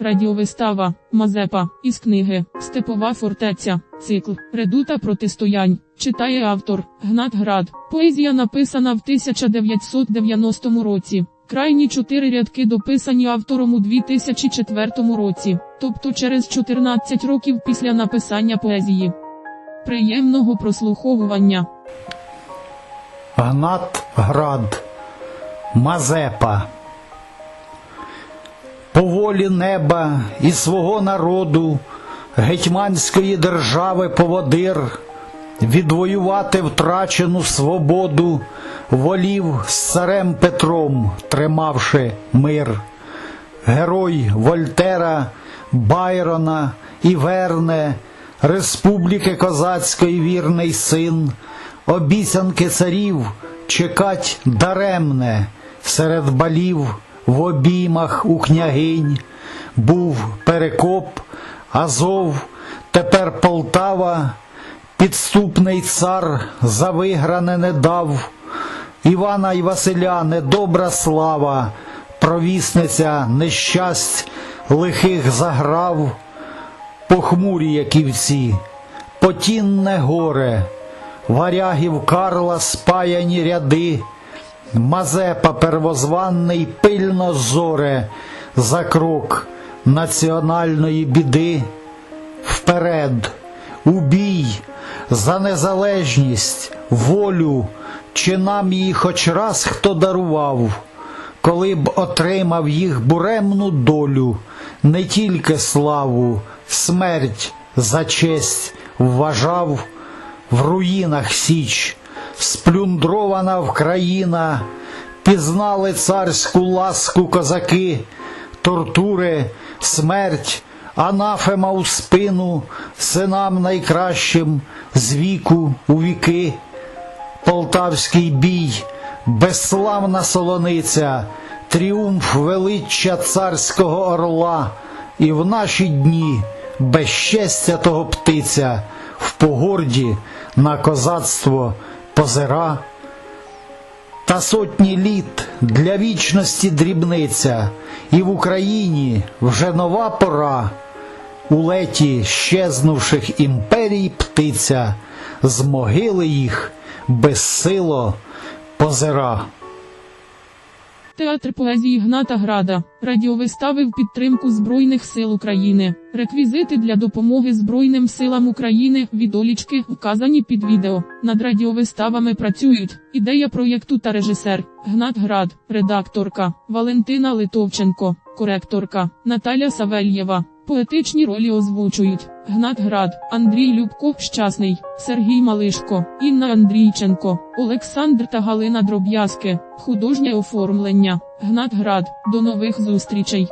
Радіовистава Мазепа із книги Степова фортеця. Цикл Редута протистоянь. Читає автор Гнат Град. Поезія написана в 1990 році. Крайні чотири рядки дописані автором у 2004 році, тобто через 14 років після написання поезії. Приємного прослуховування. Гнат Град, Мазепа. По волі неба і свого народу, гетьманської держави поводир, відвоювати втрачену свободу, волів з царем Петром, тримавши мир. Герой Вольтера, Байрона і Верне, Республіки Козацької вірний син, обіцянки царів чекать даремне, серед балів в обіймах у княгинь, був Перекоп, Азов, тепер Полтава, підступний цар за вигране не дав. Івана й Василя недобра слава, провісниця нещасть лихих заграв, похмурі яківці, потінне горе, варягів Карла спаяні ряди, Мазепа первозванний пильно зоре за крок національної біди. Вперед, у бій, за незалежність, волю, чи нам її хоч раз хто дарував, коли б отримав їх буремну долю, не тільки славу, смерть за честь вважав, в руїнах січ, сплюндрована Вкраїна, пізнали царську ласку козаки, тортури, смерть, анафема у спину, синам найкращим з віку у віки. Полтавський бій, безславна солониця, тріумф величчя царського орла, і в наші дні безчестя того птиця, в погорді на козацтво позира. Та сотні літ для вічності дрібниця, і в Україні вже нова пора. У леті щезнувших імперій птиця, з могили їх безсило позира. Театр поезії Гната Града. Радіовистави в підтримку Збройних сил України. Реквізити для допомоги Збройним силам України відолічки вказані під відео. Над радіовиставами працюють ідея проєкту та режисер Гнат Град, редакторка Валентина Литовченко, коректорка Наталя Савельєва. Поетичні ролі озвучують Гнат Град, Андрій Любко, Щасний, Сергій Малишко, Інна Андрійченко, Олександр та Галина Дроб'язки, художнє оформлення, Гнат Град. До нових зустрічей.